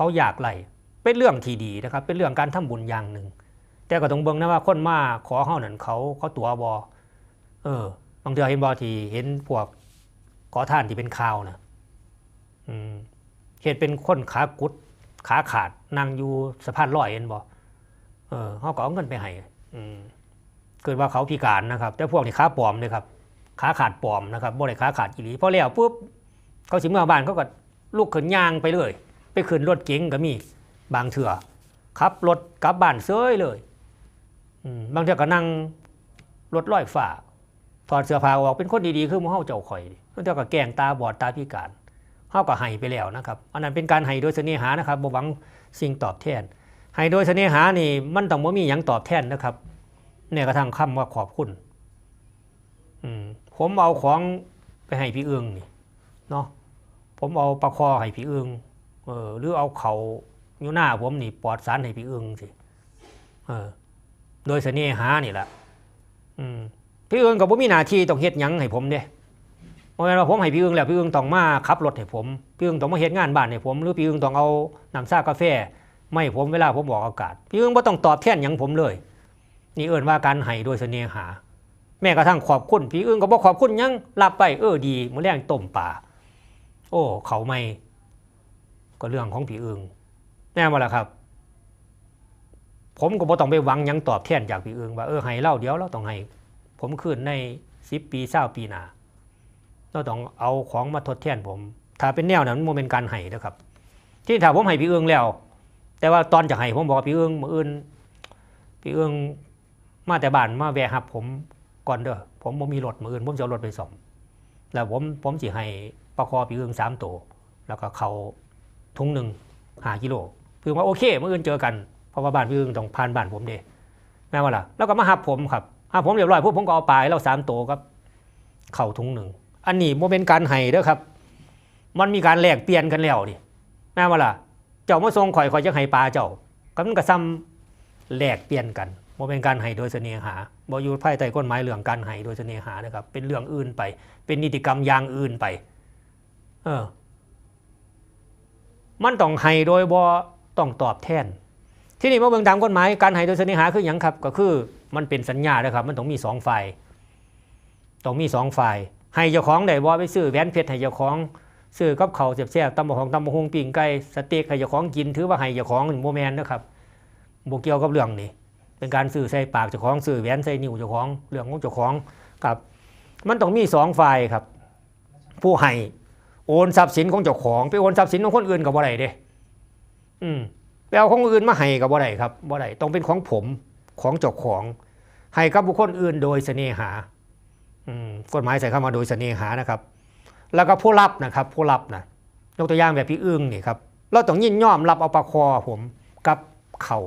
เขาอยากไหลเป็นเรื่องที่ดีนะครับ เป็นเรื่องการทำบุญอย่างหนึ่ง แต่ก็ต้องเบิ่งนะว่าคนมาขอเฮานั่นเขาเขาตัวบอเออบางเทีเห็นบอที่เห็นพวกขอท่านที่เป็นข่าวนะอืมเหตุเป็นคนขากุดขาขาดนั่งอยู่สะพานลอยเห็นบอเออเขาก็เอาเงินไปให้อืมเกิดว่าเขาพิการนะครับ แต่พวกนี้ขาปลอมเลยครับขาขาดปลอมนะครับบ่ได้ขาขาดอีหลีพอแล้วปุ๊บเขาสิเมื่อบ้านเขาก็ลุกขึ้นย่างไปเลย ไปขึ้นรถเก๋งก็มี บางเถื่อขับรถกลับบ้านเซ้ยเลยบางเถื่อก็นั่งรถลอยฝ่าถอดเสื้อผ้าออกเป็นคนดีๆคือมู่เฮาเจ้าข่อยบางเถื่อก็แกงตาบอดตาพิการเฮาก็ให้ไปแล้วนะครับอันนั้นเป็นการให้โดยเสน่หานะครับบ่หวังสิ่งตอบแทนให้โดยเสน่หานี่มันต้องบ่มีหยังตอบแทนนะครับเนี่ยกระทั่งคำว่าขอบคุณอผมเอาของไปให้พี่เอื้องนี่เนาะผมเอาปลาคอให้พี่เอื้อง เออหรือเอาเขาอยู่หน้าผมนี่ปลอดสารให้พี่เอื้องสิเออ โดยเสน่หานี่แหละอืมพี่เอื้องก็บ่มีหน้าที่ต้องเฮ็ดหยังให้ผมเด้เพราะงั้นว่าผมให้พี่เอื้องแล้วพี่เอื้องต้องมาขับรถให้ผมพี่เอื้องต้องมาเฮ็ดงานบ้านให้ผม หรือพี่เอื้องต้องเอาน้ำชากาแฟไม่ผมเวลาผมบอกอากาศ พี่เอื้องบ่ต้องตอบแทนหยังผมเลย นี่เอิ้นว่าการให้โดยเสน่หา แม้กระทั่งขอบคุณพี่อึงก็บอกขอบคุณหยังรับไปเออดีมื้อแรงต้มป่าโอ้เขาไม่ ก็เรื่องของพี่อึ้งแน่มาแล้วครับ ผมก็บ่ต้องไปหวังยังตอบแทนจากพี่อึ้งว่าเออให้เล่าเดี๋ยวเราต้องให้ผมคืนในสิบปีเศร้าปีหนาเราต้องเอาของมาทดแทนผม ถ้าเป็นแนวนั้นมันบ่เป็นการให้นะครับ ที่ถ้าผมให้พี่อึ้งแล้ว แต่ว่าตอนจะให้ผมบอกว่าพี่อึ้งมืออื่นพี่อึ้งมาแต่บ้านมาแวะหับผมก่อนเด้อผมบ่มีรถมืออื่นผมจะรถไปซ่อมแล้วผมผมสิให้ประคอปีอึงสามตัวแล้วก็เขา ถุงหนึ่งหากิโลคือว่าโอเคเมืออื่นเจอกันเพราะว่าบ้านพี่อึงต้องผ่านบ้านผมเด้แม่ว่าล่ะแล้วก็มาหับผมครับหับผมเรียบร้อยพวกผมก็เอาไปแล้วสามโตครับเข่าถุงหนึ่งอันนี้โมเป็นการให้เด้อครับ มันมีการแลกเปลี่ยนกันแล้วนี่แม่ว่าล่ะเจ้ามาส่งข่อยข่อยจะให้ปลาเจ้าก็มันก็ซ้ำแลกเปลี่ยนกันบ่เป็นการให้โดยเสน่หาบ่อยู่ภายใต้กฎหมายเรื่องการให้โดยเสน่หานะครับ เป็นเรื่องอื่นไป เป็นนิติกรรมอย่างอื่นไป เออ มันต้องให้โดยบ่ต้องตอบแทน ที่นี่มาเบิ่งตามกฎหมายการให้โดยเสน่หาคือหยังครับ ก็คือมันเป็นสัญญานะครับ มันต้องมีสองฝ่ายต้องมีสองฝ่ายให้เจ้าของได้บ่ไปซื้อแหวนเพชรให้เจ้าของซื้อกับเขาวแซ่บตำบักหงตำบักหงปิงไก่สเต็กให้เจ้าของกินถือว่าให้เจ้าของนี่บ่แม่นนะครับบ่เกี่ยวกับเรื่องนี้เป็นการสื่อใส่ปากเจ้าของสื่อแหวนใส่นิ้วเจ้าของเรื่องของเจ้าของครับ มันต้องมีสองฝ่ายครับ ผู้ให้ โอนทรัพย์สินของเจ้าของไปโอนทรัพย์สินของคนอื่นกับบ่ได้เด้อืมไปเอาของอื่นมาให้กับบ่ได้ครับบ่ได้ต้องเป็นของผมของเจ้าของให้กับบุคคลอื่นโดยเสน่หาอืมกฎหมายใส่เข้ามาโดยเสน่หานะครับ แล้วก็ผู้รับนะครับ ผู้รับนะยกตัวอย่างแบบพี่อึ้งนี่ครับเราต้องยินยอมรับเอาปลาคอผมกับเข่า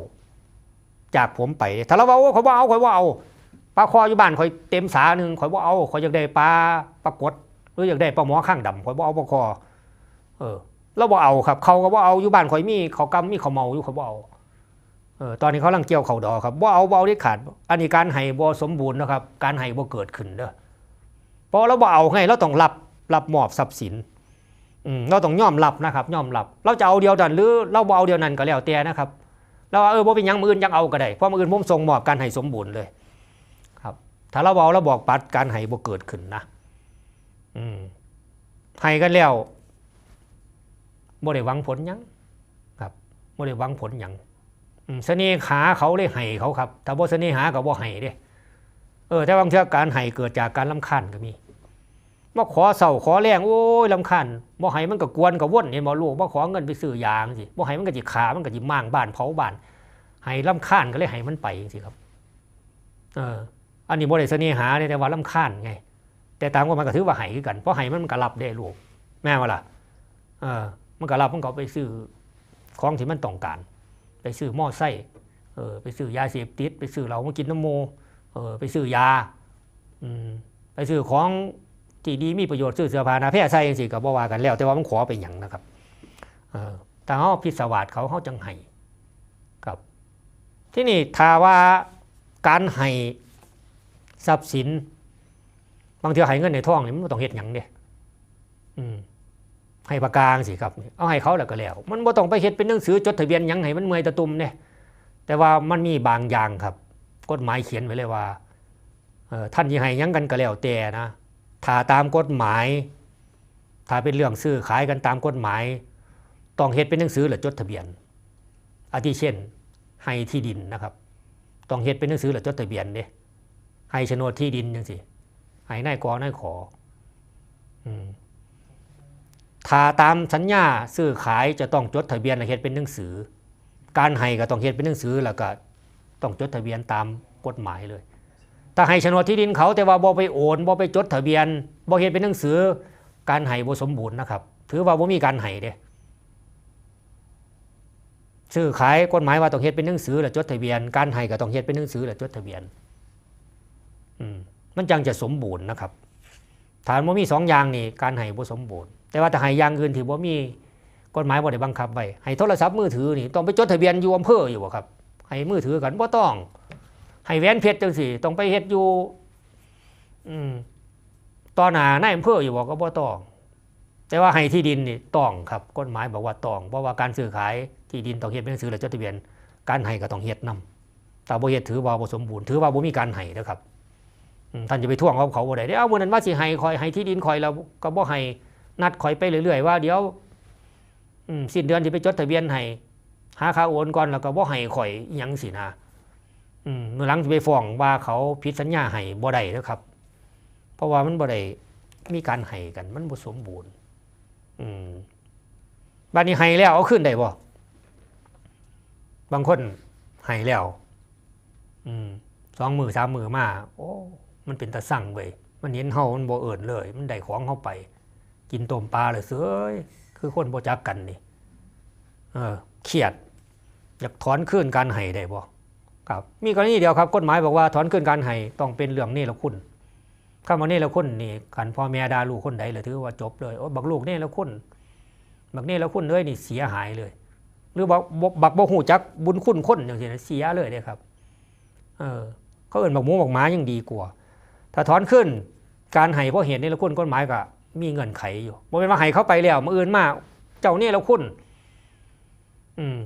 จากผมไป ถ้าเราว่าโอ้ข่อยว่าเอาข่อยว่าเอาปลาคออยู่บ้านข่อยเต็มสาหนึ่งข่อยว่าเอาข่อยอยากได้ปลาปลากด หรืออยากได้ปลาหมอข้างดำข่อยว่าเอาปลาคอเออเราว่าเอาครับ เขาก็ว่าเอาอยู่บ้านข่อยมีเขากำมีเขาเมาอยู่ข่อยว่เอาเออตอนนี้เขาลังเกี่ยวเขาดอครับว่าเอาว่เอาได้ขาดอันนี้การให้บ่สมบูรณ์นะครับ การให้บ่เกิดขึ้นเด้อเพราะเราบ่เอาให้เราต้องรับรับมอบทรัพย์สินอืมเราต้องยอมรับนะครับยอมรับ เราจะเอาเดียวดันหรือเราบ่เอาเดียวนั้นก็แล้วแต่นะครับเราเออบ่เป็นยังมืออื่นยังเอาก็ได้เพราะมืออื่นผมส่งมอบการให้สมบูรณ์เลย ครับ ถ้าเราเอาเราบอกปัดการให้บ่เกิดขึ้นนะ ให้กันแล้วบ่ได้หวังผลยังครับบ่ได้หวังผลยังเสน่หาเขาเลยให้เขาครับถ้าบ่เสน่หาก็บ่ให้เด้เออแต่บางเทื่อการให้เกิดจากการลำคาญก็มีมาขอเศร้าขอแรงโอ้ยลำคาญบ่ให้มันก็กวนก็ว่นเห็นบ่ลูกบ่ขอเงินไปซื้อยางสิบ่ให้มันก็สิขามันก็สิม่างบ้านเผาบ้านให้ลำคาญก็เลยให้มันไปสิครับ เออ อันนี้บ่ได้เสน่หาเลยแต่ว่าลำคาญไง แต่ตามก็มันก็ถือว่าให้คือกันเพราะให้มันมันก็รับได้ลูกแม่ว่าล่ะเออมันก็รับมันก็ไปซื้อของที่มันต้องการ ไปซื้อหม้อไส้เออไปซื้อยาเสพติด ไปซื้อเหล้ามากินน้ำโมเออไปซื้อยาอืมไปซื้อของที่ดีมีประโยชน์ซื้อเสื้อผ้านาแพร่ใส่จังซี่ก็บ่ว่ากันแล้ว แต่ว่ามันขอไปหยังนะครับเออแต่เฮาพิศวาสเขาเฮาจังให้ครับ ที่นี่ถ้าว่าการให้ทรัพย์สิน บางทีให้เงินในท้องนี่มันต้องเฮ็ดหยังเด้อืมให้ประกาศสิครับ เอาให้เขาแล้วก็แล้ว มันบ่ต้องไปเฮ็ดเป็นหนังสือจดทะเบียนหยังให้มันเมื่อยตะตุ่มเนี่ยแต่ว่ามันมีบางอย่างครับกฎหมายเขียนไว้เลยว่าท่านสิให้ยังกันก็แล้วแต่นะถ้าตามกฎหมาย ถ้าเป็นเรื่องซื้อขายกันตามกฎหมาย ต้องเฮ็ดเป็นหนังสือหรือจดทะเบียน อาทิเช่น ให้ที่ดินนะครับ ต้องเฮ็ดเป็นหนังสือหรือจดทะเบียนเด้ให้โฉนดที่ดินจังสิ ให้นายกอนายขอถ้าตามสัญญาซื้อขายจะต้องจดทะเบียนเฮ็ดเป็นหนังสือ การให้ก็ต้องเฮ็ดเป็นหนังสือแล้วก็ต้องจดทะเบียนตามกฎหมายเลย ถ้าให้โฉนดที่ดินเขาแต่ว่าบ่ไปโอนบ่ไปจดทะเบียนบ่เฮ็ดเป็นหนังสือ การให้บ่สมบูรณ์นะครับ ถือว่าบ่มีการให้เด้ซื้อขายกฎหมายว่าต้องเฮ็ดเป็นหนังสือและจดทะเบียน การให้ก็ต้องเฮ็ดเป็นหนังสือและจดทะเบียน อืม มันจังจะสมบูรณ์นะครับฐานว่ามีสองอย่างนี่การให้บ่สมบูรณ์ แต่ว่าถ้าให้อย่างอื่นที่บ่มีกฎหมายบ่ได้บังคับไว้ให้โทรศัพท์มือถือนี่ต้องไปจดทะเบียนอยู่อำเภออยู่ครับให้มือถือกันบ่ต้อง ให้แหวนเพชรจังซี่ต้องไปเฮ็ดอยู่อืมต่อหน้านอำเภออยู่บ่ก็บ่ต้อง แต่ว่าให้ที่ดินนี่ต้องครับกฎหมายบอกว่าต้อง เพราะว่าการซื้อขายที่ดินต้องเฮ็ดเป็นหนังสือและจดทะเบียน การให้ก็ต้องเฮ็ดนํแต่บ่เฮ็ดถือว่าบ่สมบูรณ์ถือว่าบ่มีการให้นะครับ ท่านจะไปท่วงเขาเขาบ่ได้เด้เอามื้อนั้นว่าสิให้คอยให้ที่ดินคอยแล้วก็บ่ให้นัดคอยไปเรื่อยๆว่าเดี๋ยวสิ้นเดือนสิไปจดทะเบียนให้หาค่าโอนก่อนแล้วก็บ่ให้ข่อยอยังสินะอืมมื้อหลังสิไปฟ้องว่าเขาผิดสัญญาให้บ่ได้เด้อครับ เพราะว่ามันบ่ได้มีการให้กัน มันบ่สมบูรณ์อืมบ้านนี้ให้แล้วเอาขึ้นได้บ่บางคนให้แล้วอืมสองมือสามมือมาโอ้ มันเป็นตะสั่งเว้ยมันเห็นเฮามันบ่เอิญเลย มันได้ของเฮาไป กินต้มปลาเลยเสือยคือคนบ่จักกันนี่เออเครียด อยากถอนคืนการให้ได้บ่ครับ มีกรณีเดียวครับกฎหมายบอกว่าถอนคืนการให้ต้องเป็นเรื่องนี่ละคุณคำว่านี่ละคุณนี่กันพ่อแม่ดาลูกคนใดเลยถือว่าจบเลยโอ้บักลูกนี่ละคุณบักนี่ละคุณเลยนี่เสียหายเลย หรือบักบักบักบ่ฮู้จักบุญคุณคนอย่างนี้นเสียเลยเด้ครับ เออเขาเอิ้นบักหมูบักหมายังดีกว่า ถ้าถอนขึ้น การให้เพราะเหตุนี่ละคุณกฎหมายก็มีเงื่อนไขอยู่บ่เป็นว่าให้เขาไปแล้วมื้ออื่นมาเจ้านี่ละคุณอืม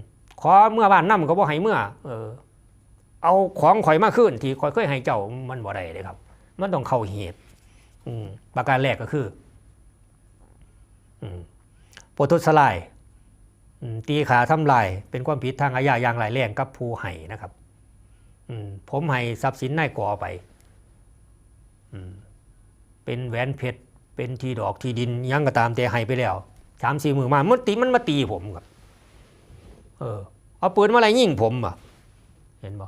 ขอเมื่อบ้านนำก็บ่ให้เมื่อ เออ เอาของข่อยมาขึ้น ที่ข่อยเคยให้เจ้ามันบ่ได้เลยครับ มันต้องเข้าเหตุอืมประการแรกก็คืออืมโปรทุสลายตีขาทำลาย เป็นความผิดทางอาญาอย่างร้ายแรงกับผู้ให้นะครับอืมผมให้ทรัพย์สินนายก่อไป เป็นแหวนเพชรเป็นที่ดอกที่ดินยังก็ตามแต่ให้ไปแล้วสามสี่มือมามันตีมันมาตีผมครับ เออ เอาปืนมาอะไรยิงผมอะ เห็นบ่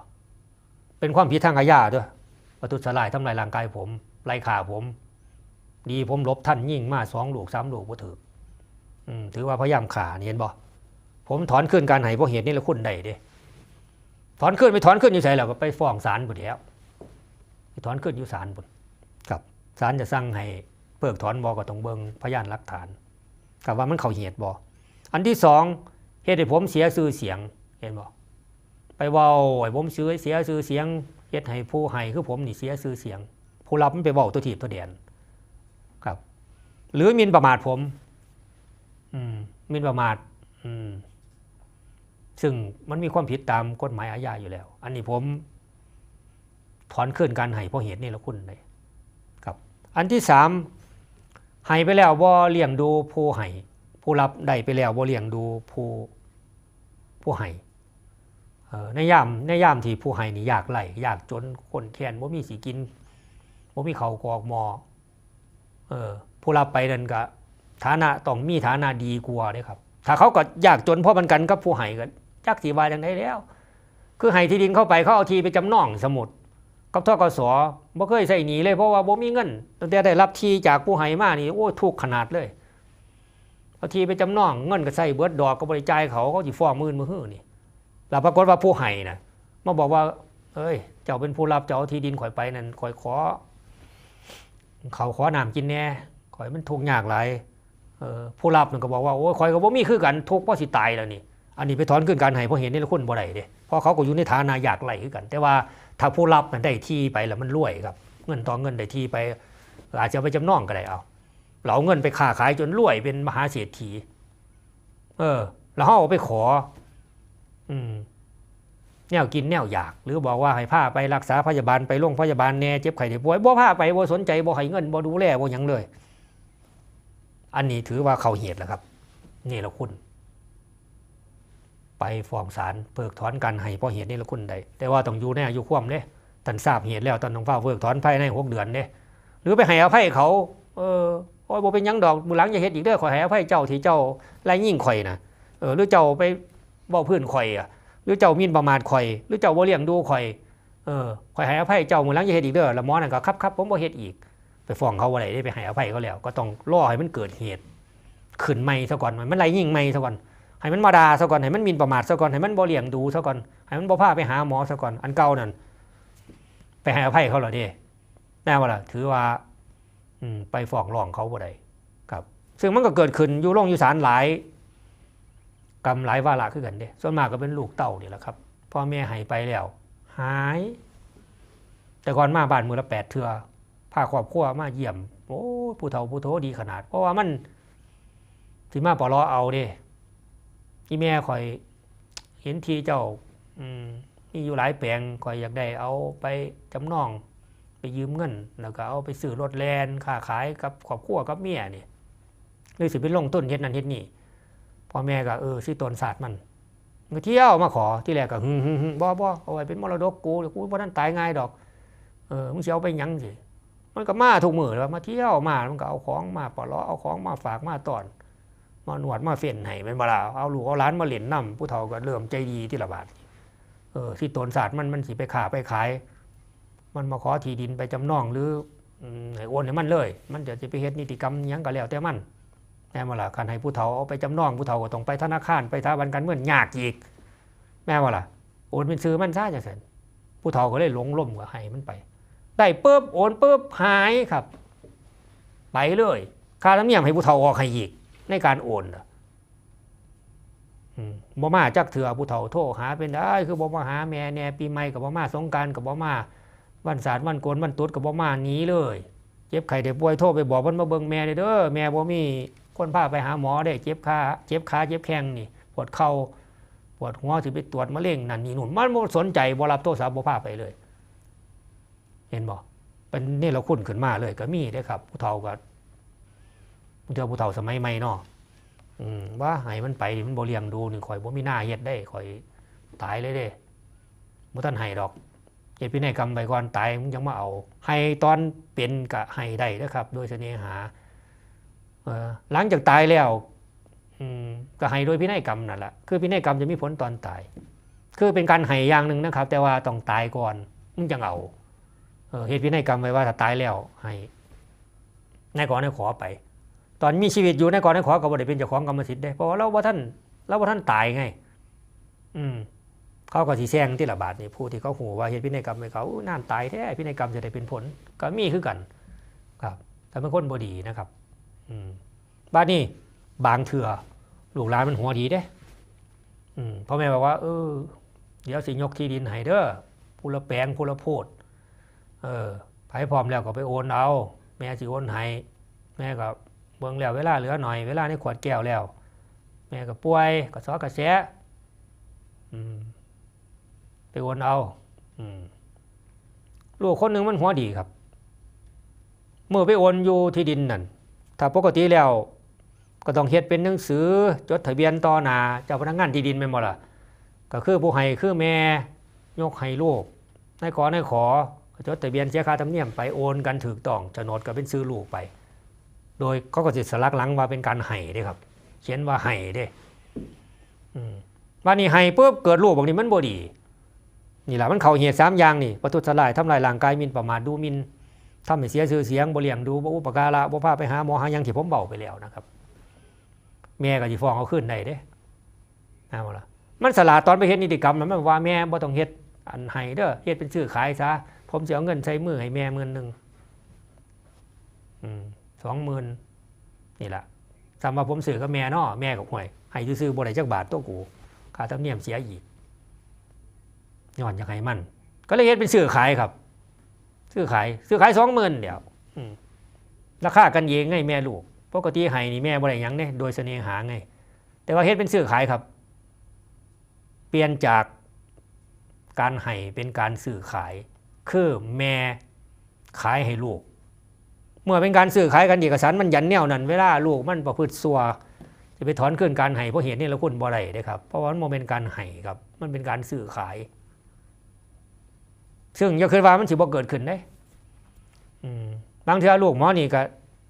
เป็นความผิดทางอาญาด้วยประทุษร้ายทำลายร่างกายผมไล่ข่าผม ดีผมลบท่านยิ่งมาสองลูกสามลูกบ่ถือถือว่าพยายามข่านี่เห็นบ่ผมถอนขึ้นการให้เพราะเหตุนี้แล้วคุณได้เด้ถอนขึ้นไปถอนขึ้นอยู่ไสแล้วก็ไปฟ้องศาลบุแล้วถอนขึ้นอยู่ศาลบุครั บศาลจะสั่งให้เพิกถอนบอก็ต้องเบิงพยานหลักฐานกับว่ามันเข้าเหตุบ่อันที่สองเหตุให้ผมเสียชื่อเสียงเห็นบ่ไปเว้าให้ผมเสียเสียชื่อเสียงเฮ็ดให้ผู้ให้คือผมนี่เสียชื่อเสียง ผู้รับมันไปเว้าตัวถีบตัวเดียนครับ หรือมินประมาทผม อืมมินประมาท อืมซึ่งมันมีความผิดตามกฎหมายอาญาอยู่แล้ว อันนี้ผมถอนขึ้นการให้เพราะเหตุนี่ละคุณเลย อันที่สามให้ไปแล้วบ่เลี้ยงดูผู้ให้ผู้รับได้ไปแล้วบ่เลี้ยงดูผู้ผู้ให้เอ่อในยามในยามที่ผู้ให้นี่ยากไหลยากจนคนแค้นบ่มีสิกินบ่มีเขากอกหมอเออผู้รับไปนั่นก็ฐานะต้องมีฐานะดีกว่าเด้ครับ ถ้าเขาก็ยากจนเพราะมันกันกับผู้ให้ก็จักสิว่าจังไดแล้ว คือให้ที่ดินเข้าไปเขาเอาทีไปจำนองสมุด กับทกสบ่เคยใส่หนีเลยเพราะว่าบ่มีเงินตั้งแต่ได้รับทีจากผู้ให้มานี่โอ้ทุกขนาดเลยเอาทีไปจำนองเงินก็ใส่เบิดดอกก็บริจายเขาเขาสิฟ้องมื่นมือฮื้อนี่แล้วปรากฏว่าผู้ให้นะมาบอกว่า เอ้ย เจ้าเป็นผู้รับเจ้าเอาที่ดินข่อยไปนั่นข่อยขอ เขาขอน้ำกินแน่ข่อยมันทุกข์ยากหลายผู้รับนั่นก็บอกว่าโอ้ยข่อยก็บ่มีคือกันทุกข์เพราะสิตายแล้วนี่อันนี้ไปถอนขึ้นการให้เพราะเห็นนี่ละคนบ่ได้เด้เพราะเขาก็อยู่ในฐานะอยากไหลคือกัน แต่ว่า ถ้าผู้รับมันได้ที่ไปแล้วมันรวยครับ เงินต่อเงินได้ที่ไป อาจจะไปจำนองก็ได้เอาเหลาเงินไปค้าขายจนรวยเป็นมหาเศรษฐี เออ แล้วเขาเอไปขอ อืมแนวกินแนวอยาก หรือบอกว่าให้พาไปรักษาพยาบาลไปโรงพยาบาลแน่เจ็บไข้ได้ป่วยบ่พาไปบ่สนใจบ่ให้เงินบ่ดูแลบ่ยังเลย อันนี้ถือว่าเขาเหตุแล้วครับ นี่ละคุณ ไปฟ้องศาลเพิกถอนการให้เพราะเหตุนี้ละคุณใดแต่ว่าต้องอยู่ในอายุความเด้ท่านทราบเหตุแล้วท่านต้องเฝ้าเพิกถอนภายในหกเดือนเด้หรือไปให้อภัยเขา เออโอ้ยบ่เป็นยังดอกมือหลังอย่าเฮ็ดอีกเด้อขอให้อภัยเจ้าที่เจ้าไล่ยิ่งข่อยนะเออหรือเจ้าไปเว้าพื้นข่อยอะหรือเจ้ามินประมาทข่อย หรือเจ้าบ่เลี้ยงดูข่อยเออข่อยให้อภัยเจ้ามือหลังอย่าเฮ็ดอีกเด้อล้วหมอนั่นก็ครับครับผมบ่เฮ็ดอีก ไปฟ้องเขาว่าไรได้ไปให้อภัยเขาแล้ว ก็ต้องรอให้มันเกิดเหตุขึ้นใหม่ซะก่อนมันไล่ยิ่งใหม่ซะก่อน ให้มันมาด่าซะก่อนให้มันมินประมาทซะก่อนให้มันบ่เลี้ยงดูซะก่อนให้มันบ่พาไปหาหมอซะก่อนอันเก่านั่นไปให้อภัยเขาเหรอเด้แน่ว่าล่ะถือว่าอืไปฟ้องร้องเขาบ่ได้ครับ ซึ่งมันก็เกิดขึ้นอยู่โรงอยู่ศาลหลายกรรมหลายวาระคือกันเด้ส่วนมากก็เป็นลูกเต่านี่แหละครับพ่อแม่หายไปแล้ว หาย แต่ก่อนมาบ้านมือละแปดเทือพาครอบครัวมาเยี่ยมโอ้ผู้เฒ่าผู้โตดีขนาด เพราะว่ามันสิมาปลอเอาเด้ ที่แม่คอยเห็นทีเจ้าอืมมีอยู่หลายแปลงคอยอยากได้เอาไปจำนอง ไปยืมเงิน แล้วก็เอาไปซื้อรถแลนค้าขายกับครอบครัวกับเมียเนี่ยเลยสิไปลงต้นเฮ็ดนั่นเฮ็ดนี่พ่อแม่ก็เออสิตนศาสตร์มันก็เที่ยวมาขอที่แรกก็หึ่มหึ่มหึ่มบ่บ่เอาไว้เป็นมรดกกูเดี๋ยวกูบ่ทันตายง่ายดอกเออมึงเสิเอาไปยังสิมันก็มาทุกมือแล้วมาเที่ยวมามันก็เอาของมาปลอเอาของมาฝากมาตอน มาหนวดมาเฟ้นให้เป็นบลาเอาลูกเอาหล้านมาเหรียญนำผู้เฒ่าก็เริ่มใจดีที่ละบาทเออที่ตนศาสตร์มันมันสิไปขาไปขาย มันมาขอที่ดินไปจำนองหรืออืมให้โอนให้มันเลย มันจะจะไปเฮ็ดนิติกรรมยังก็แล้วแต่มันแม่ว่าล่ะการให้ผู้เฒ่าเอาไปจำนองผู้เฒ่าก็ต้องไปธนาคารไปสถาบันการเงินยากอีก แม่ว่าล่ะโอนเป็นซื้อมันซะจังซั่นผู้เฒ่าก็เลยหลงล่มก็ให้มันไป ได้ปุ๊บโอนปุ๊บหายครับ ไปเลยค่าธรรมเนียมให้ผู้เฒ่าออกให้อีก ในการโอนน่ะอืมบ่มาจักเถื่อผู้เฒ่าโทรหาเป็นได้คือบ่มาหาแม่แน่ปีใหม่กับบ่มาสงการกับบ่มาวันศาสตร์วันโกนวันตรุษกับบ่มาหนีเลย เจ็บไข้ได้ป่วยโทรไปบอกมันมาเบิ่งแม่เด้อแม่บ่มีคนพาไปหาหมอได้เจ็บขาเจ็บขาเจ็บแข้งนี่ปวดเข่าปวดหัวสิไปตรวจมะเร็งนั่นนี่นู่นมันบ่สนใจบ่รับโทรศัพท์บ่พาไปเลย เห็นบ่เป็นนี่เราคุ้นขึ้นมาเลยก็มีได้ครับ ผู้เฒ่าก็ เฒ่าผู้เฒ่าสมัยใหม่เนาะอืมว่าให้มันไปมันบ่เลียงดูหนี่ข่อยบ่มีหน้าเฮ็ดได้ข่อยตายเลยเด้บ่ทันให้ดอกเฮ็ดพินัยกรรมไปก่อนตายมึงยังมาเอาให้ตอนเป็นก็ให้ได้เด้อครับ โดยเสน่หาเออหลังจากตายแล้วอืมก็ให้โดยพินัยกรรมนั่นแหละคือพินัยกรรมจะมีผลตอนตาย คือเป็นการให้อย่างหนึ่งนะครับ แต่ว่าต้องตายก่อนมึงจังเอาเออเหตุพินัยกรรมไว้ว่าถ้าตายแล้วให้นายขอนายขอไป ตอนมีชีวิตอยู่ในายขอนายขอก็บ่ได้เป็นเจ้าของกรรมสิทธิ์ได้เพราะว่าเราว่าท่านเราว่าท่านตายไง อืมเขาก็สีแซงที่ละบาทนี่ผู้ที่เขาหูว่าเหตุพินัยกรรมให้เขาอู้น่านตายแท้พินัยกรรมจะได้เป็นผล ก็มีคือกัน ครับแต่เป็นคนบดีนะครับ อืมบ้านนี้บางเถื่อลูกหลานมันหัวดีเด้อืมพ่อแม่บอกว่า เออ เดี๋ยวสิยกที่ดินให้เด้อผู้ละแปลงผู้ละโพดเออไผพร้อมแล้วก็ไปโอนเอา แม่สิโอนให้แม่ก็ เบิ่งแล้วเวลาเหลือหน่อยเวลาในขวดแก้วแล้ว แม่ก็ป่วยก็ซอกระแสไปโอนเอาอลูกคนหนึ่งมันหัวดีครับ เมื่อไปโอนอยู่ที่ดินนั่นถ้าปกติแล้ว ก็ต้องเฮ็ดเป็นหนังสือ จดทะเบียนต่อหนาเจ้าพนักงานที่ดินแม่นบ่ล่ะก็คือผู้ให้คือแม่ยกให้ลูกนายขอนายขอจดทะเบียนเสียค่าธรรมเนียมไปโอนกันถูกต้องโฉนดก็เป็นซื้อลูกไป โดยเขาก็สิสลักหลังว่าเป็นการให้ด้ครับ เขียนว่าให้ด้วันนี้ให้ปุ๊บเกิดลูกบางนี้มันบ่ดี นี่แหละมันเข้าเหตุสามอย่างนี่ประทุษร้ายทำลายร่างกายมินประมาทดูมินทำให้เสียชื่อเสียงบ่เลี้ยงดูบ่อุปการะบ่พาไปหาหมอหายังที่ผมเบาไปแล้วนะครับ แม่ก็สิฟ้องเอาขึ้นได้เด้นะว่าละมันสลาดตอนไปเฮ็ดนิติกรรมมันว่าแม่บ่ต้องเฮ็ดอันให้เด้อเฮ็ดเป็นซื้อขายซะผมจะเอาเงินใช้มือให้แม่หมื่นหนึ่ง สองหมื่นนี่แหละสำหรับผมซื้อกับแม่นาะแม่กับห่วยให้ซื้อๆบ่ได้จักบาทตัวกูค่าธรรมเนียมเสียอีกย้อนยากให้มัน ก็เลยเฮ็ดเป็นซื้อขายครับ ซื้อขายซื้อขายสองหมื่นเดี๋ยวราคากันเองไงแม่ลูกปกติให้นี่แม่บ่ได้ยังเนี่ยโดยเสน่หาไง แต่ว่าเฮ็ดเป็นซื้อขายครับ เปลี่ยนจากการให้เป็นการซื้อขาย คือแม่ขายให้ลูก เมื่อเป็นการซื้อขายกันเอกสารมันยันแนวนั้นเวลาลูกมันประพฤติซัวจะไปถอนคืนการให้เพราะเหตุนี้เราคุณบ่ได้เด้ครับเพราะว่ามันบ่เป็นการให้ครับ มันเป็นการซื้อขาย ซึ่งอย่าคิดว่ามันสิบ่เกิดขึ้นได้บางเทื่อลูกหมอนี่ก็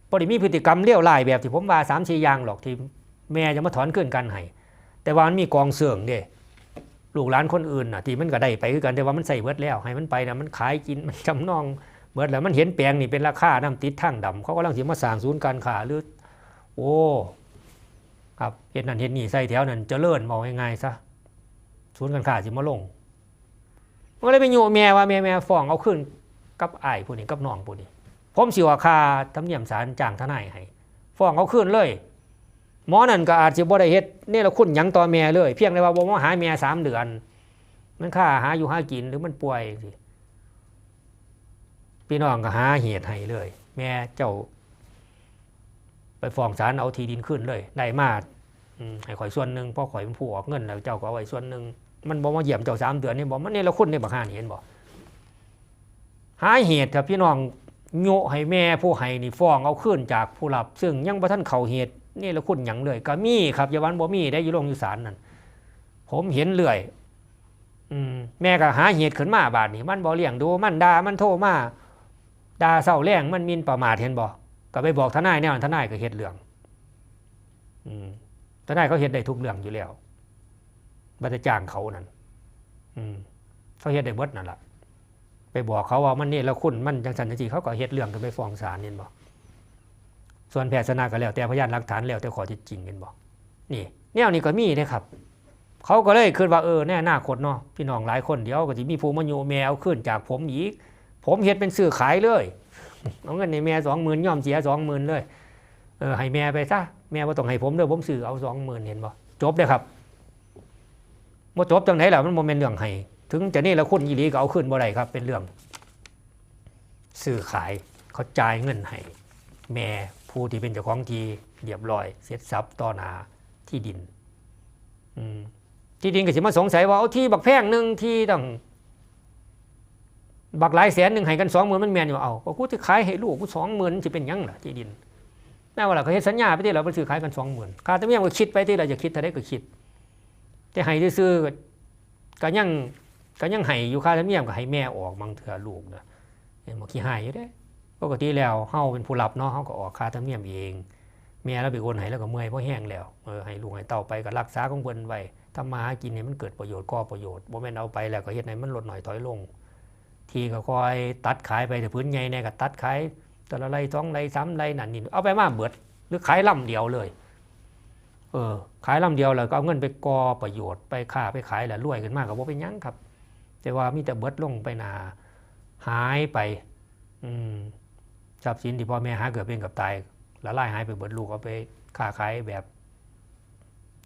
บ่ได้มีพฤติกรรมเลี้ยวลายแบบที่ผมว่า3 4อย่างหรอกที่แม่จะมาถอนคืนการให้แต่ว่ามันมีกองเสื่องเด้ลูกหลานคนอื่นน่ะที่มันก็ได้ไปคือกันแต่ว่ามันใส่เบิดแล้ว ให้มันไปนะมันขายกินมันจำนอง เบิดแล้วมันเห็นแปลงนี่เป็นราคาน้ำติดทางดำเขากำลังสิมาสร้างศูนย์การค้าหรือ โอ้ครับเห็นนั่นเห็นนี่ใส่แถวนั้นจะเจริญบอกง่ายๆซะศูนย์การค้าสิมาลงมันก็เลยไปโยแม่ว่าแม่แม่ฟ้องเอาขึ้นกับไอ้ผู้นี้กับน้องผู้นี้ผมสิว่าคาธรรมเนียมศาลจ้างทนายให้ฟ้องเอาขึ้นเลยหมอนั่นก็อาจสิบ่ได้เฮ็ดนี่ละคุณหยังต่อแม่เลย เพียงแต่ว่าบ่มาหาแม่สามเดือน มันค่าหาอยู่หากินหรือมันป่วยสิ พี่น้องก็หาเหตุให้เลย แม่เจ้า ไปฟ้องศาลเอาที่ดินขึ้นเลยได้มาให้ข่อยส่วนหนึ่งพราะข่อยเป็นผู้ออกเงินแล้วเจ้าก็เอาไว้ส่วนหนึ่งมันบอกมาเยี่ยมเจ้าสามเดือนนี่บอกมันนี่ละคุณนี่บักหานเห็นบอกหาเหตุครับพี่น้องโยให้แม่ผู้ให้นี่ฟ้องเอาขึ้นจากผู้รับ ซึ่งยังบ่ท่านเข่าเหตุนี่ละคุณหยังเลยก็มีครับยาวันบ่มีได้อยู่โรงยู่ศาลนั่นผมเห็นเรื่อยอืมแม่ก็หาเหตุขึ้นมาบาดนี้มันบ่เลี้ยงดูมันด่ามันโทรมา ด่าเศร้าแรงมันมินประมาทเห็นบ่ก็ไปบอกทนายแนวนั้นทนายก็เฮ็ดเรื่องอืมทนายเขาเฮ็ดได้ทุกเรื่องอยู่แล้วบัตรจ้างเขานั่นอืมเขาเฮ็ดได้เบิดนั่นแหละไปบอกเขาว่ามันนี่แล้วคุณมันจังสันจังสีเขาก็เฮ็ดเรื่องกันไปฟ้องศาลเห็นบ่ส่วนแพทย์ชนะก็แล้วแต่พยานหลักฐานแล้วแต่ขอท็จจริงเห็นบ่นี่แนวนี้ก็มีนะครับ เขาก็เลยคิดว่าเออแน่หน้าคตเนาะพี่น้องหลายคนเดี๋ยวก็สิมีผู้มาโยแมวขึ้นจากผมอีก ผมเฮ็ดเป็นซื้อขายเลยเอาเงินในแม่สองหมื่นย่อมเสียสองหมื่นเลยเออให้แม่ไปซะแม่ว่าต้องให้ผมเด้อผมซื้อเอาสองหมื่นเห็นบ่จบเลยครับบ่จบจังไหนล่ะมันโมเมนต์เรื่องให้ถึงจะนี่แล้วคุณยีรีก็เอาขึ้นบ่ได้ครับ เป็นเรื่องซื้อขายเขาจ่ายเงินให้แม่ผู้ที่เป็นเจ้าของทีเรียบร้อย เสร็จสับต่อหนาที่ดินอืมที่ดินก็สิมาสงสัยว่าเอาที่บักแพงหนึ่งที่ต้อง บักหลายแสนหนึ่งให้กันสองหมื่นมันแมนอยู่เอาก็กูจะขายให้ลูกกูสองหมื่นจะเป็นยังล่ะที่ดินแม่ว่าล่ะเขาเฮ็ดสัญญาไปที่เราไปซื้อขายกันสองหมื่นค่าธรรมเนียมก็คิดไปที่เราจะคิดเท่าไดก็คิดแต่ให้ซื้อก็ยังก็ยังให้อยู่ค่าธรรมเนียมก็ให้แม่ออกบางเถื่อลูกนะเห็นบ่ขี้หายอยู่เด้ปกติแล้วเฮาเป็นผู้รับเนาะเฮาก็ออกค่าธรรมเนียมเองแม่เราไปโอนให้แล้วก็เมื่อยเพราะแห้งแล้วเออให้ลูกให้เต้าไปก็รักษาของเพิ่นไว้ทำมาหากินให้มันเกิดประโยชน์ก่อประโยชน์บ่แม่นเอาไปแล้วก็เฮ็ดให้มันลดหน่อยถอยลง ทีก็คอยตัดขายไปแต่พื้นใหญ่เนี่ยก็ตัดขายแต่ละไรสองไรสามไรนั่นนี่เอาไปมาเบิด หรือขายลำเดียวเลย เออ ขายลำเดียวแล้วก็เอาเงินไปก่อประโยชน์ไปค้าไปขายแหล้วรวยขึ้นมากกับว่าเป็นยังครับ แต่ว่ามีแต่เบิดลงไปนาหายไป อืมทรัพย์สินที่พ่อแม่หาเกิดเป็นกับตายละลายหายไปเบิดลูกเอาไปค้าขายแบบ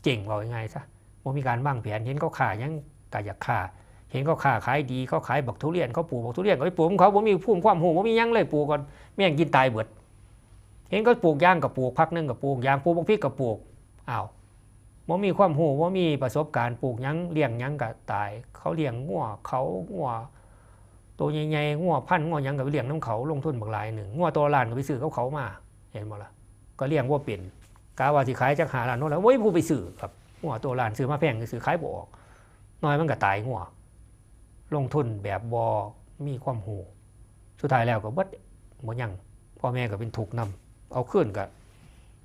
เจ๋งว่าง่ายๆซะว่ามีการบ้างแผนเห็นเขาขายังกอยากขา เห็นเขาค้าขายดีเขาขายบักทุเรียนเขาปลูกบักทุเรียนก็ไปปลูกของเขาบ่มีภูมิความหูบ่มียังเลยปลูกก่อนแม่งกินตายเบิด เห็นเขาปลูกยางกับปลูกพักนึงกับปลูกยางปลูกบักพริกกับปลูกอ้าวบ่มีความหูบ่มีประสบการณ์ปลูกยังเลี้ยงยังก็ตาย เขาเลี้ยงงัวเขางัวตัวใหญ่ๆงัวพันธ์งัวยังก็ไปเลี้ยงน้ำเขาลงทุนบักหลายหนึ่งงัวตัวล้านก็ไปซื้อเขาเขามา เห็นบ่ล่ะก็เลี้ยงว่าเป็นกาว่าสิขายจักหาล้านโน่นแล้วโอ้ยผู้ไปซื้อครับงัวตัวล้านซื้อมาแพงซื้อขายบ่ออกน้อยมันก็ตายงัว ลงทุนแบบบอมีความหูสุดท้ายแล้วก็บดบ่ยังพ่อแม่ก็เป็นถูกข์นำเอาขึ้นก็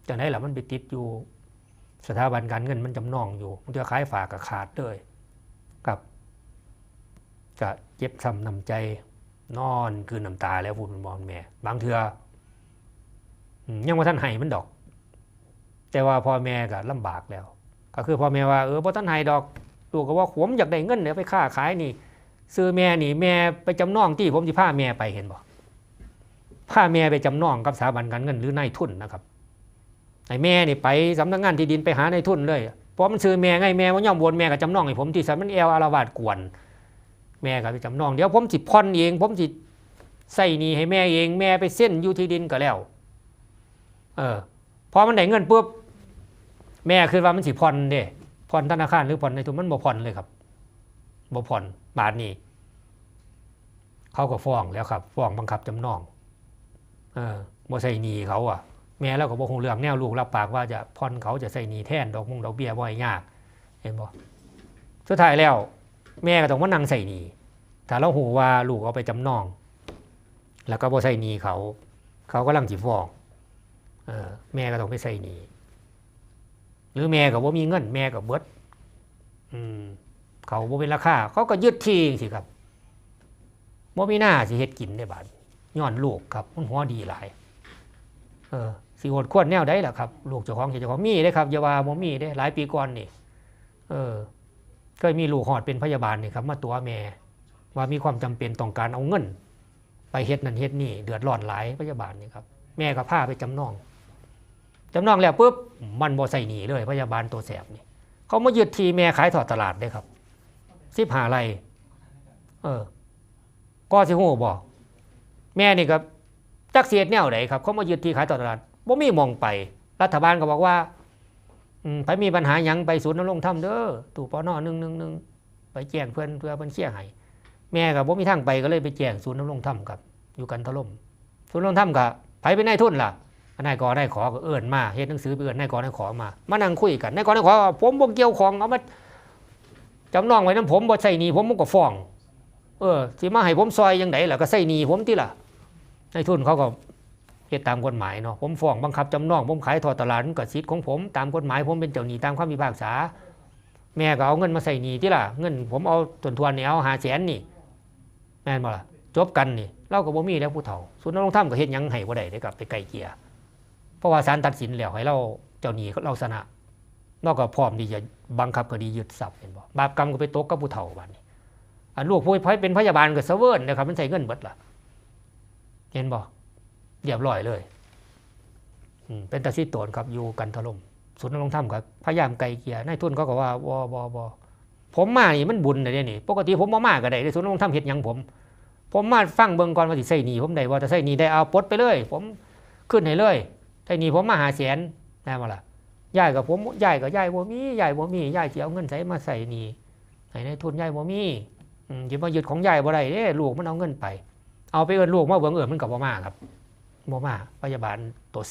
จังไดล่ะมันไปติดอยู่สถาบันการเงินมันจำนองอยู่มันจะขายฝากก็ขาดเลยกับก็เจ็บช้ำนำใจนอนคือน้ำตาแล้วพูดมันมองแม่บางเทืออืมยังว่าท่านให้มันดอก แต่ว่าพ่อแม่ก็ลำบากแล้ว ก็คือพ่อแม่ว่าเออพ่ท่านให้ดอกลูกก็ว่าผมอยากได้เงินเนี่ยไปค้าขายนี่ ซื้อแม่นี่แม่ไปจำนองที่ผมจะพาแม่ไปเห็นบ่พาแม่ไปจำนองกับสถาบันการเงินหรือนายทุนนะครับไอ้แม่นี่ไปสำนักงานที่ดินไปหานายทุนเลยเพราะมันซื้อแม่ไงแม่ว่าย่อมวนแม่กับจำนองให้ผมที่สันมันแอลอารวาดกวน แม่ก็ไปจำนองเดี๋ยวผมสิผ่อนเอง ผมสิใส่หนี่ให้แม่เองแม่ไปเส้นอยู่ที่ดินก็แล้ว เออพอมันได้เงินปุ๊บแม่คือว่ามันสิผ่อนเด้ผ่อนธนาคารหรือผ่อนในทุนมันบ่ผ่อนเลยครับบ่ผ่อน บาทนี้ เขาก็ฟ้องแล้วครับฟ้องบังคับจำนองเออบ่ใส่หนีเขาอะ แม่แล้วก็บ่คงเรื่องแนวลูกรับปากว่าจะผ่อนเขาจะใส่หนีแทนดอกมงดอกเบี้ยบ่ให้ยาก เห็นบ่สุดท้ายแล้ว แม่ก็ต้องมานั่งใส่หนีถ้าเราหูว่าลูกเอาไปจำนอง แล้วก็บ่ใส่หนีเขา เขาก็ลังสิฟ้องเออแม่ก็ต้องไปใส่หนีหรือแม่ก็บ่มีเงิน แม่ก็เบิดอืม เขาบ่เป็นราคาเขาก็ยึดที่สิครับบ่มีหน้าสิเฮ็ดกินได้บาดย้อนลูกครับมันหัวดีหลาย เออสิโหดควรแนวใดล่ะครับลูกเจ้าของเจ้าของมีได้ครับอย่าว่าบ่มีได้หลายปีก่อนนี่เออเคยมีลูกหอดเป็นพยาบาลนี่ครับ มาตัวแม่ว่ามีความจำเป็นต้องการเอาเงิน ไปเฮ็ดนั่นเฮ็ดนี่เดือดร้อนหลายพยาบาลนี่ครับแม่ก็พาไปจำนองจำนองแล้วปุ๊บมันบ่ใส่หนีเลยพยาบาลตัวแสบนี่เขามายึดทีแม่ขายถอดตลาดได้ครับ สิบหาไรเออ ก็สิหูบอก แม่นี่ครับจักเสียดแนวไหนครับ เขามายึดทีขายถอตลาดบ่มีมองไป รัฐบาลก็บอกว่าไปมีปัญหาหยังไปศูนย์นำรงธรรมเด้อตู่ปอนอหนึ่งหนึ่งหนึ่งไปแจ้งเพื่อนเพื่อเพื่อนเชี่ยให้แม่กับบ่มีทางไปก็เลยไปแจ้งศูนย์นำรงธรรมครับ อยู่กันทล่มศูนย์นำรงธรรมกับไผเป็นายทุนล่ะนายกอนายขอก็เอิ้นมาเฮ็ดหนังสือไปเอิ้นนายกอนายขอมา มานั่งคุยกันนายกอนายขอผมบ่เกี่ยวของเอามา จำนองไว้นํผมบ่ใส่หนีผมก็ฟ้อง เออสิมาให้ผมซอยยังไงล่ะก็ใส่หนีผมติล่ะนทุนเขาก็เฮ็ดตามกฎหมายเนาะผมฟ้องบังคับจำนอง ผมขายทอดตลาดมันก็สิทธิ์ของผมตามกฎหมายผมเป็นเจ้าหนี้ตามคำพิพากษา แม่ก็เอาเงินมาใส่หนี้ที่ล่ะเงินผมเอาส่วนทวนนี่เอาหาแสนนี่แม่นบ่ล่ะจบกันนี่เราก็บ่มีแล้วผู้เฒ่าสุนทรงธรรมก็เฮ็ดยังให้บ่ได้ได้กลับไปไกลเกลี่ยเพราะว่าศาลตัดสินแล้วให้เราเจ้าหนี้เราชนะ เราก็พร้อมที่จะบังคับคดียึดทรัพย์เห็นบ่บาปกรรมก็ไปตกกับผู้เฒ่าบัดนี้อันลูกผู้เป็นพยาบาลก็เสเวิร์นนะครับมันใส่เงินเบิดล่ะเห็นบ่เรียบร้อยเลยเป็นตาซีโตนครับอยู่กันถล่มศูนย์นรงธรรมครับพยายามไกลเกลี่ยนายทุนเขาก็ว่าวอบอบอผมมานี่มันบุญนะเนี่ยนี่ ปกติผมมามาก็ได้ในศูนย์นรงธรรมเฮ็ดยังผม ผมมาฟังเบิ่งก่อนว่าสิใส่หนีผมได้ว่าจะใส่หนีได้เอาปดไปเลย ผมขึ้นให้เลยใส่หนีผมมาหาแสนได้มาล่ะ ยายกับผมยายกับยายบ่มียายบ่มียายสิเอาเงินใส่มาใส่นี่ให้ในทุนยายบ่มีอย่ามายึดของยายบ่ได้เด้ลูกมันเอาเงินไป เอาไปเอิ้นลูกมาเบิ่งเอิ้นมันก็บ่มาครับบ่มาพยาบาลตัว